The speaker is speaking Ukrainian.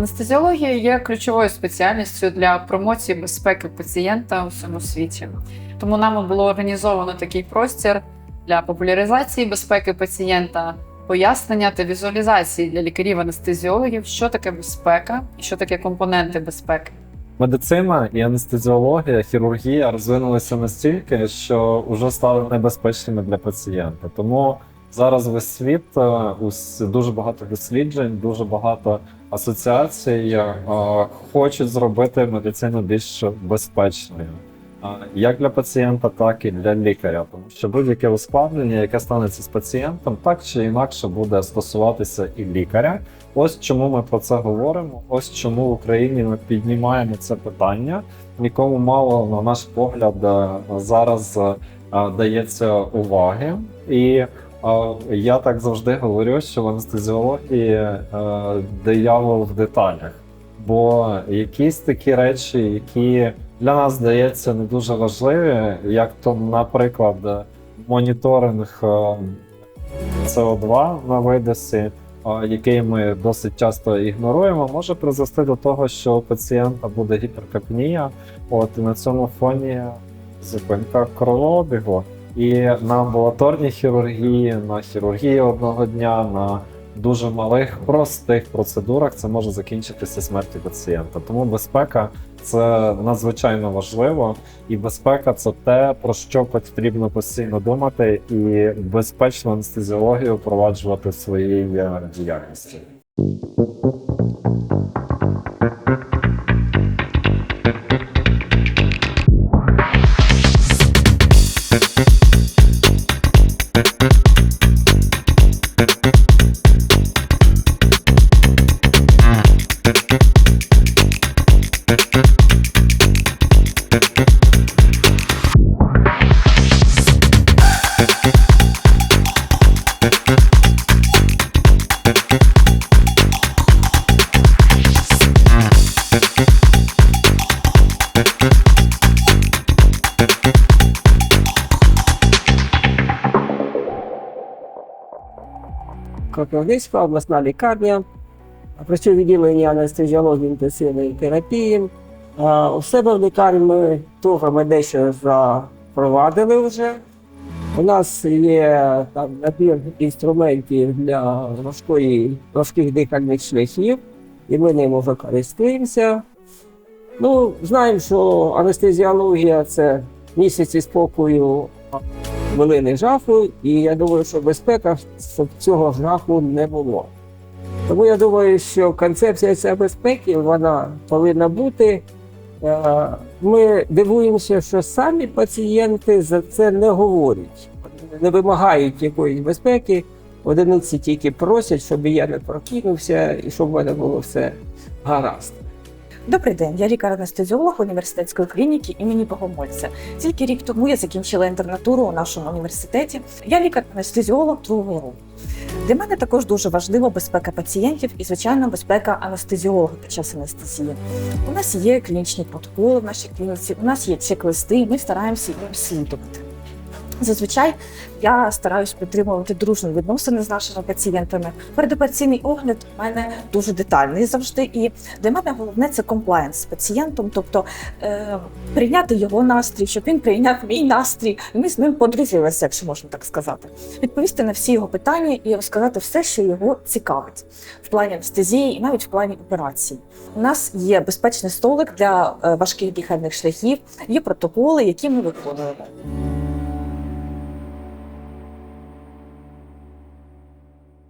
Анестезіологія є ключовою спеціальністю для промоції безпеки пацієнта у всьому світі. Тому нами було організовано такий простір для популяризації безпеки пацієнта, пояснення та візуалізації для лікарів-анестезіологів, що таке безпека і що таке компоненти безпеки. Медицина і анестезіологія, хірургія розвинулися настільки, що вже стали небезпечними для пацієнта. Тому зараз весь світ е, дуже багато досліджень, дуже багато асоціацій е, хочуть зробити медицину більш безпечною. е, Як для пацієнта, так і для лікаря, тому що будь-яке ускладнення, яке станеться з пацієнтом, так чи інакше буде стосуватися і лікаря. Ось чому ми про це говоримо. Ось чому в Україні ми піднімаємо це питання. Нікому мало, на наш погляд, зараз дається уваги. І я так завжди говорю, що в анестезіології е, диявол в деталях. Бо якісь такі речі, які для нас здається не дуже важливі, як то, наприклад, е, моніторинг е, СО2 на видосі, який ми досить часто ігноруємо, може призвести до того, що у пацієнта буде гіперкапнія. От і на цьому фоні зупинка кровообігу. І на амбулаторній хірургії, на хірургії одного дня, на дуже малих простих процедурах це може закінчитися смертю пацієнта. Тому безпека це надзвичайно важливо, і безпека це те, про що потрібно постійно думати, і безпечну анестезіологію впроваджувати в своїй діяльності. Кропивницька обласна лікарня, працюю в відділенні анестезіології інтенсивної терапії. У себе в лікарні ми того ми дещо запровадили вже. У нас є там набір інструментів для важкої, важких дихальних шляхів, і ми ним вже користуємося. Ну, знаємо, що анестезіологія це місяці спокою хвилини жаху, і я думаю, що безпека, цього жаху не було. Тому я думаю, що концепція цієї безпеки вона повинна бути. Е, Ми дивуємося, що самі пацієнти за це не говорять, не вимагають якоїсь безпеки. Одиниці тільки просять, щоб я не прокинувся і щоб в мене було все гаразд. Добрий день, я лікар-анестезіолог університетської клініки імені Богомольця. Тільки рік тому я закінчила інтернатуру у нашому університеті. Я лікар-анестезіолог другого року. Для мене також дуже важлива безпека пацієнтів і, звичайно, безпека анестезіолога під час анестезії. У нас є клінічні протоколи в нашій клініці, у нас є чек-листи, ми стараємося їм слідувати. Зазвичай я стараюсь підтримувати дружні відносини з нашими пацієнтами. Передопераційний огляд у мене дуже детальний завжди. І для мене головне це комплаєнс з пацієнтом, тобто е, прийняти його настрій, щоб він прийняв мій настрій, і ми з ним подружилися, якщо можна так сказати. Відповісти на всі його питання і розказати все, що його цікавить в плані анестезії і навіть в плані операції. У нас є безпечний столик для е, важких дихальних шляхів, є протоколи, які ми виконуємо.